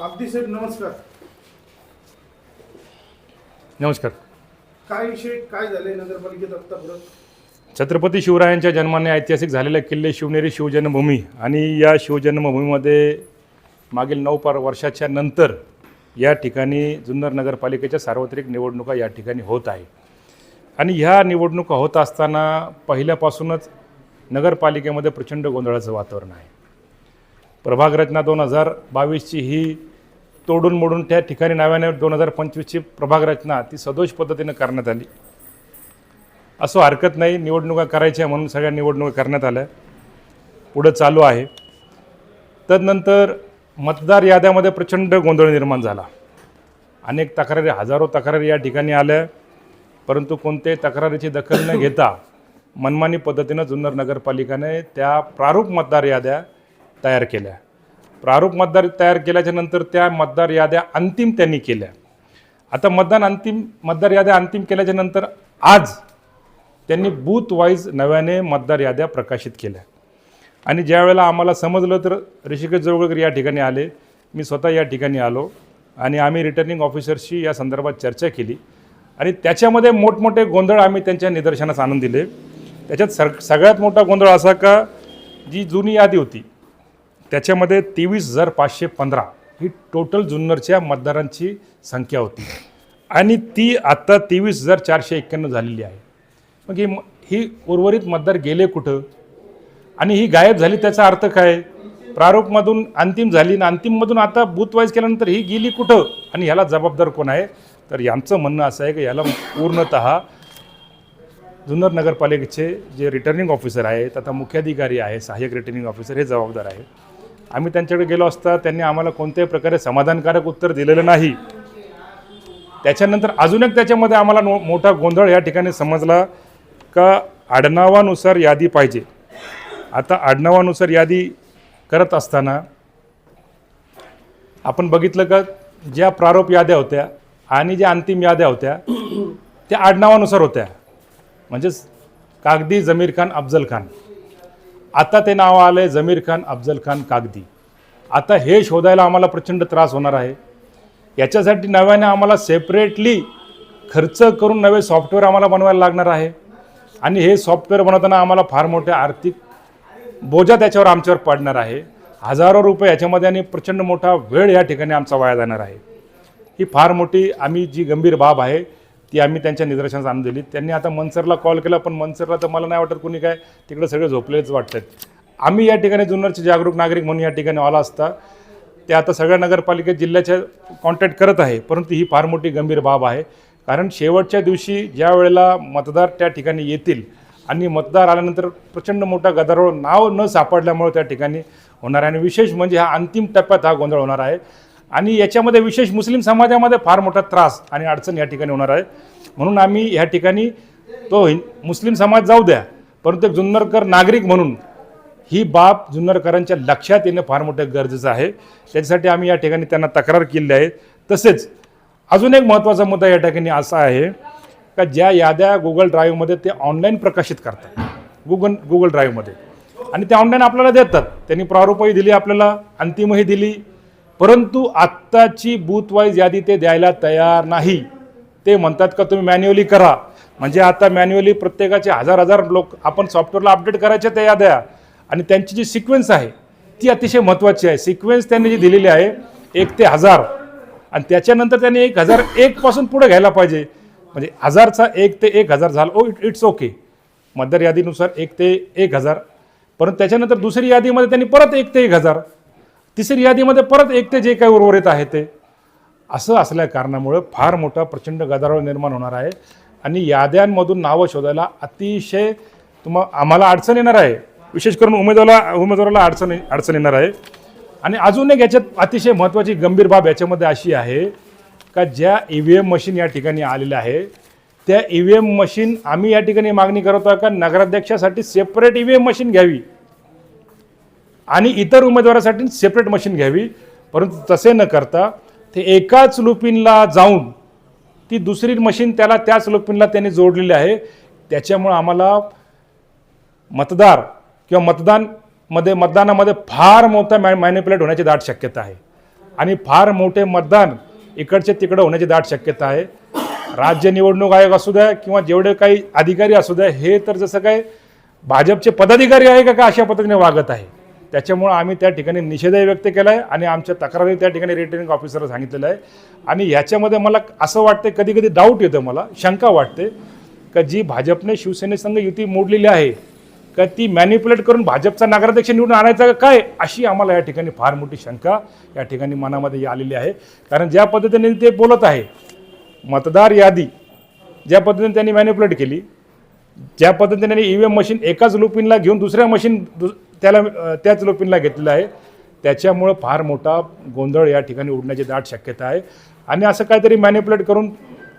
कागदी साहेब नमस्कार. नमस्कार. काय विषय काय झाले नगरपालिकेत आतापर्यंत? छत्रपती शिवरायांच्या जन्माने ऐतिहासिक झालेले किल्ले शिवनेरी शिवजन्मभूमी आणि या शिवजन्मभूमीमध्ये मागील नऊ पार वर्षाच्या नंतर या ठिकाणी जुन्नर नगरपालिकेच्या सार्वत्रिक निवडणुका या ठिकाणी होत आहे. आणि ह्या निवडणुका होत असताना पहिल्यापासूनच नगरपालिकेमध्ये प्रचंड गोंधळाचं वातावरण आहे. प्रभाग रचना दोन हजार बावीसची ही तोडून मोडून त्या ठिकाणी नव्याने दोन हजार पंचवीसची प्रभाग रचना ती सदोष पद्धतीनं करण्यात आली. असं हरकत नाही निवडणुका करायच्या म्हणून सगळ्या निवडणुका करण्यात आल्या. पुढं चालू आहे. तदनंतर मतदार याद्यामध्ये प्रचंड गोंधळ निर्माण झाला. अनेक तक्रारी हजारो तक्रारी या ठिकाणी आल्या. परंतु कोणत्याही तक्रारीची दखल न घेता मनमानी पद्धतीनं जुन्नर नगरपालिकेने त्या प्रारूप मतदार याद्या तयार केल्या. प्रारूप मतदार तयार केल्याच्यानंतर त्या मतदार याद्या अंतिम त्यांनी केल्या. आता मतदान अंतिम मतदार याद्या अंतिम केल्याच्यानंतर आज त्यांनी बूथ वाईज नव्याने मतदार याद्या प्रकाशित केल्या. आणि ज्या वेळेला आम्हाला समजलं तर ऋषिकेश जवळकर या ठिकाणी आले मी स्वतः या ठिकाणी आलो आणि आम्ही रिटर्निंग ऑफिसरशी या संदर्भात चर्चा केली. आणि त्याच्यामध्ये मोठमोठे गोंधळ आम्ही त्यांच्या निदर्शनास आणून दिले. त्याच्यात सर सगळ्यात मोठा गोंधळ असा का जी जुनी यादी होती त्याच्यामध्ये तेवीस हजार पाचशे पंधरा ही टोटल जुन्नरच्या मतदारांची संख्या होती. आणि ती आत्ता तेवीस हजार चारशे एक्क्याण्णव झालेली आहे. मग ही ही उर्वरित मतदार गेले कुठं? आणि ही गायब झाली त्याचा अर्थ काय? प्रारूपमधून अंतिम झाली आणि अंतिममधून आता बूथवाईज केल्यानंतर ही गेली कुठं? आणि ह्याला जबाबदार कोण आहे? तर यांचं म्हणणं असं आहे की याला पूर्णत जुन्नर नगरपालिकेचे जे रिटर्निंग ऑफिसर आहेत आता मुख्याधिकारी आहे सहाय्यक रिटर्निंग ऑफिसर हे जबाबदार आहे आम्ही त्यांच्याकडे गेलो असता त्यांनी आम्हाला कोणत्याही प्रकारे समाधानकारक उत्तर दिलेलं नाही. त्याच्यानंतर अजून एक त्याच्यामध्ये आम्हाला नो मोठा गोंधळ या ठिकाणी समजला का आडनावानुसार यादी पाहिजे. आता आडनावानुसार यादी करत असताना आपण बघितलं का ज्या प्रारोप याद्या होत्या आणि ज्या अंतिम याद्या होत्या त्या आडनावानुसार होत्या. म्हणजेच कागदी जमीर खान अफजल खान. आता ते नाव आलं आहे जमीर खान अफजल खान कागदी. आता हे शोधायला आम्हाला प्रचंड त्रास होणार आहे. याच्यासाठी नव्याने आम्हाला सेपरेटली खर्च करून नवे सॉफ्टवेअर आम्हाला बनवायला लागणार आहे. आणि हे सॉफ्टवेअर बनवताना आम्हाला फार मोठे आर्थिक बोजा त्याच्यावर आमच्यावर पडणार आहे. हजारो रुपये याच्यामध्ये आणि प्रचंड मोठा वेळ या ठिकाणी आमचा वाया जाणार आहे. ही फार मोठी आम्ही जी गंभीर बाब आहे ती आम्ही त्यांच्या निदर्शनास आणून दिली. त्यांनी आता मनसरला कॉल केला पण मनसरला तर मला नाही वाटत कोणी काय तिकडे सगळे झोपलेच वाटतात. आम्ही या ठिकाणी जुन्नरचे जागरूक नागरिक म्हणून या ठिकाणी आला असता. ते आता सगळ्या नगरपालिकेत जिल्ह्याच्या कॉन्टॅक्ट करत आहे परंतु ही फार मोठी गंभीर बाब आहे. कारण शेवटच्या दिवशी ज्या वेळेला मतदार त्या ठिकाणी येतील आणि मतदार आल्यानंतर प्रचंड मोठा गदारोळ नाव न सापडल्यामुळे त्या ठिकाणी होणार आहे. आणि विशेष म्हणजे हा अंतिम टप्प्यात हा गोंधळ होणार आहे. आणि याच्यामध्ये विशेष मुस्लिम समाजामध्ये फार मोठा त्रास आणि अडचण या ठिकाणी होणार आहे. म्हणून आम्ही ह्या ठिकाणी तो मुस्लिम समाज जाऊ द्या परंतु एक जुन्नरकर नागरिक म्हणून ही बाब जुन्नरकरांच्या लक्षात येणं फार मोठं गरजेचं आहे. त्याच्यासाठी आम्ही या ठिकाणी त्यांना तक्रार केली आहे. तसेच अजून एक महत्त्वाचा मुद्दा या ठिकाणी असा आहे का ज्या याद्या गुगल ड्राईव्हमध्ये ते ऑनलाईन प्रकाशित करतात. गुगल गुगल ड्राईव्हमध्ये आणि ते ऑनलाईन आपल्याला देतात. त्यांनी प्रारूपही दिली आपल्याला अंतिमही दिली. परंतु आत्ताची बूथवाईज यादी ते द्यायला तयार नाही. ते म्हणतात का तुम्ही मॅन्युअली करा. म्हणजे आता मॅन्युअली प्रत्येकाचे हजार हजार लोक आपण सॉफ्टवेअरला अपडेट करायच्या त्या याद्या. आणि त्यांची जी सिक्वेन्स आहे ती अतिशय महत्त्वाची आहे. सिक्वेन्स त्यांनी जी दिलेली आहे एक ते हजार. आणि त्याच्यानंतर त्यांनी एक हजार एकपासून पुढे घ्यायला पाहिजे. म्हणजे हजारचा एक ते एक हजार झाला. ओ इट इट्स ओके मतदार यादीनुसार एक ते एक हजार. परंतु त्याच्यानंतर दुसरी यादीमध्ये त्यांनी परत एक ते एक हजार. तिसरी यादीमध्ये परत एक ते जे काही उर्वरित आहे ते. असं असल्या कारणामुळं फार मोठा प्रचंड गदारोळ निर्माण होणार आहे. आणि याद्यांमधून नावं शोधायला अतिशय तुम्हा आम्हाला अडचण येणार आहे. विशेष करून उमेदवाराला उमेदवाराला अडचण अडचण येणार आहे. आणि अजून एक याच्यात अतिशय महत्त्वाची गंभीर बाब याच्यामध्ये अशी आहे का ज्या ई व्ही एम मशीन या ठिकाणी आलेल्या आहे त्या ई व्ही एम मशीन आम्ही या ठिकाणी मागणी करत आहोत का नगराध्यक्षासाठी separate E V M machine घ्यावी? आणि इतर उमेदवारासाठी सेपरेट मशीन घ्यावी. परंतु तसे न करता ते एकाच लुपिनला जाऊन ती दुसरी मशीन त्याला त्याच लुपिनला त्यांनी जोडलेली आहे. त्याच्यामुळं आम्हाला मतदार किंवा मतदानमध्ये मतदानामध्ये फार मोठा मॅ मॅनिप्युलेट होण्याची दाट शक्यता आहे. आणि फार मोठे मतदान इकडचे तिकडं होण्याची दाट शक्यता आहे. राज्य निवडणूक आयोग असू द्या किंवा जेवढे काही अधिकारी असू द्या हे तर जसं काय भाजपचे पदाधिकारी आहे का का अशा पद्धतीने वागत आहे? त्याच्यामुळं आम्ही त्या ठिकाणी निषेधही व्यक्त केला आहे आणि आमच्या तक्रारी त्या ठिकाणी रिटर्निंग ऑफिसरला सांगितलेलं आहे आणि ह्याच्यामध्ये मला असं वाटतं कधी कधी डाऊट येतं मला शंका वाटते का जी भाजपने शिवसेनेसंघ युती मोडलेली आहे का ती मॅन्युप्युलेट करून भाजपचा नगराध्यक्ष निवडून आणायचा का काय अशी आम्हाला या ठिकाणी फार मोठी शंका या ठिकाणी मनामध्ये आलेली आहे. कारण ज्या पद्धतीने ते बोलत आहे मतदार यादी ज्या पद्धतीने त्यांनी मॅन्युप्युलेट केली ज्या पद्धतीने त्यांनी ई व्ही एम मशीन एकाच लुपिनला घेऊन दुसऱ्या मशीन दु त्याला त्याच लोपिनला घेतलेलं आहे. त्याच्यामुळं फार मोठा गोंधळ या ठिकाणी उडण्याची दाट शक्यता आहे. आणि असं काहीतरी मॅनिप्युलेट करून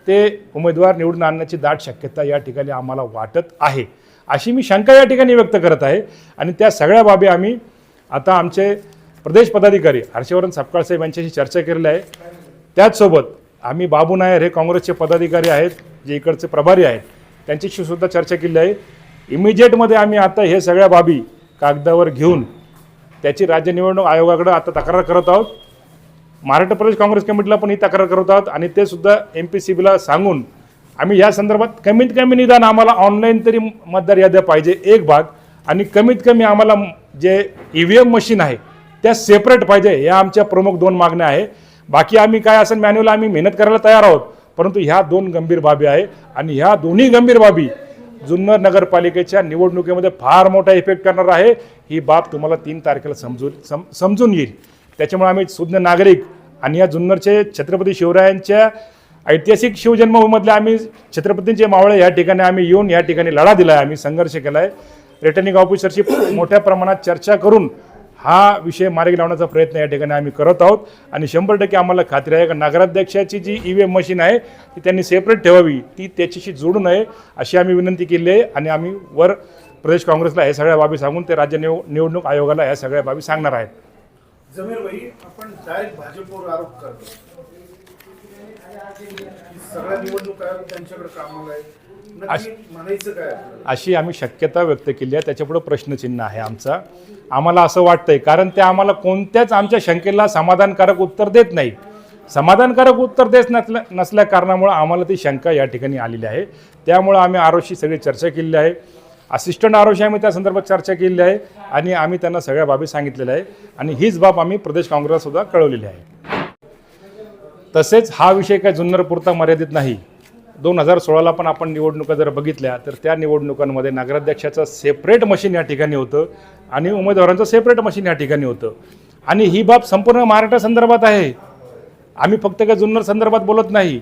ते उमेदवार निवडून आणण्याची दाट शक्यता या ठिकाणी आम्हाला वाटत आहे. अशी मी शंका या ठिकाणी व्यक्त करत आहे. आणि त्या सगळ्या बाबी आम्ही आता आमचे प्रदेश पदाधिकारी हर्षवर्धन सपकाळ साहेब यांच्याशी चर्चा केलेली आहे. त्याचसोबत आम्ही बाबू नायर हे काँग्रेसचे पदाधिकारी आहेत जे इकडचे प्रभारी आहेत त्यांच्याशी सुद्धा चर्चा केली आहे. इमिजिएटमध्ये आम्ही आता हे सगळ्या बाबी कागदावर घेऊन त्याची राज्य निवडणूक आयोगाकडे आता तक्रार करत आहोत. महाराष्ट्र प्रदेश काँग्रेस कमिटीला पण ही तक्रार करत आहोत आणि ते सुद्धा एम पी सी बीला सांगून आम्ही या संदर्भात कमीत कमी निदान आम्हाला ऑनलाईन तरी मतदार याद्या पाहिजे एक भाग आणि कमीत कमी आम्हाला जे ई व्ही एम मशीन आहे त्या सेपरेट पाहिजे या आमच्या प्रमुख दोन मागण्या आहे. बाकी आम्ही काय असं मॅन्युअल आम्ही मेहनत करायला तयार आहोत परंतु ह्या दोन गंभीर बाबी आहे आणि ह्या दोन्ही गंभीर बाबी जुन्नर नगरपालिकेच्या निवडणुकीमध्ये फार मोठा इफेक्ट करणार आहे. ही बाब तुम्हाला तीन तारखेला समजून सम समजून येईल. त्याच्यामुळे आम्ही सुज्ञ नागरिक आणि या जुन्नरचे छत्रपती शिवरायांच्या ऐतिहासिक शिवजन्मभूमीमधले आम्ही छत्रपतींचे मावळे या ठिकाणी आम्ही येऊन या ठिकाणी लढा दिला आहे आम्ही संघर्ष केला आहे रिटर्निंग ऑफिसरशी मोठ्या प्रमाणात चर्चा करून हा विषय मार्गी लावण्याचा प्रयत्न या ठिकाणी आम्ही करत आहोत. आणि शंभर टक्के आम्हाला खात्री आहे का नगराध्यक्षाची जी ई व्ही एम मशीन आहे ती त्यांनी सेपरेट ठेवावी ती त्याच्याशी जोडू नये अशी आम्ही विनंती केली आहे. आणि आम्ही वर प्रदेश काँग्रेसला ह्या सगळ्या बाबी सांगून ते राज्य निव निवडणूक आयोगाला ह्या सगळ्या बाबी सांगणार आहेत. आपण डायरेक्ट भाजपवर आरोप करतो. सगळ्या निवडणूक आयोग त्यांच्याकडे कामाला आहे अशी आम्ही शक्यता व्यक्त केली आहे. त्याच्यापुढं प्रश्नचिन्ह आहे आमचा. आम्हाला असं वाटतंय कारण ते आम्हाला कोणत्याच आमच्या शंकेला समाधानकारक उत्तर देत नाही समाधानकारक उत्तर देत नसल्या नसल्या कारणामुळं आम्हाला ती शंका या ठिकाणी आलेली आहे. त्यामुळं आम्ही आरोशी सगळी चर्चा केलेली आहे. असिस्टंट आरोशी आम्ही त्या संदर्भात चर्चा केलेली आहे आणि आम्ही त्यांना सगळ्या बाबी सांगितलेल्या आहे आणि हीच बाब आम्ही प्रदेश काँग्रेसला सुद्धा कळवलेली आहे. तसेच हा विषय काय जुन्नरपुरता मर्यादित नाही. दोन हजार सोळाला पण आपण निवडणुका जर बघितल्या तर त्या निवडणुकांमध्ये नगराध्यक्षाचं सेपरेट मशीन या ठिकाणी होतं आणि उमेदवारांचं सेपरेट मशीन या ठिकाणी होतं. आणि ही बाब संपूर्ण महाराष्ट्र संदर्भात आहे. आम्ही फक्त काय जुन्नर संदर्भात बोलत नाही.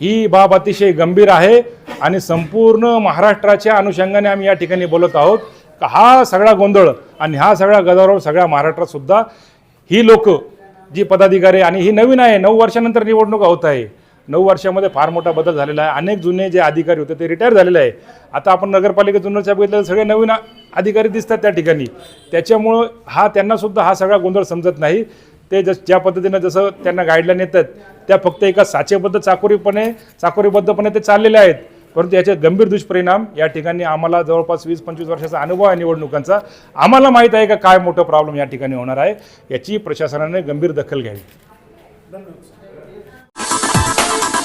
ही बाब अतिशय गंभीर आहे आणि संपूर्ण महाराष्ट्राच्या अनुषंगाने आम्ही या ठिकाणी बोलत आहोत. का हा सगळा गोंधळ आणि हा सगळा गदारोळ सगळ्या महाराष्ट्रात सुद्धा ही लोक जी पदाधिकारी आणि ही नवीन आहे नऊ वर्षानंतर निवडणुका होत आहे. नऊ वर्षामध्ये फार मोठा बदल झालेला आहे. अनेक जुने जे अधिकारी होते ते रिटायर झालेले आहे. आता आपण नगरपालिका जुन्नरच्या बघितलं तर सगळे नवीन अधिकारी दिसतात त्या ठिकाणी. त्याच्यामुळं हा त्यांनासुद्धा हा सगळा गोंधळ समजत नाही. ते जस ज्या पद्धतीनं जसं त्यांना गाईडलाईन येतात त्या फक्त एका साचेबद्ध चाकोरीपणे चाकोरीबद्धपणे ते चाललेले आहेत. परंतु याचे गंभीर दुष्परिणाम या ठिकाणी आम्हाला जवळपास वीस पंचवीस वर्षाचा अनुभव आहे निवडणुकांचा. आम्हाला माहीत आहे का काय मोठं प्रॉब्लेम या ठिकाणी होणार आहे? याची प्रशासनाने गंभीर दखल घ्यावी. धन्यवाद Thank you.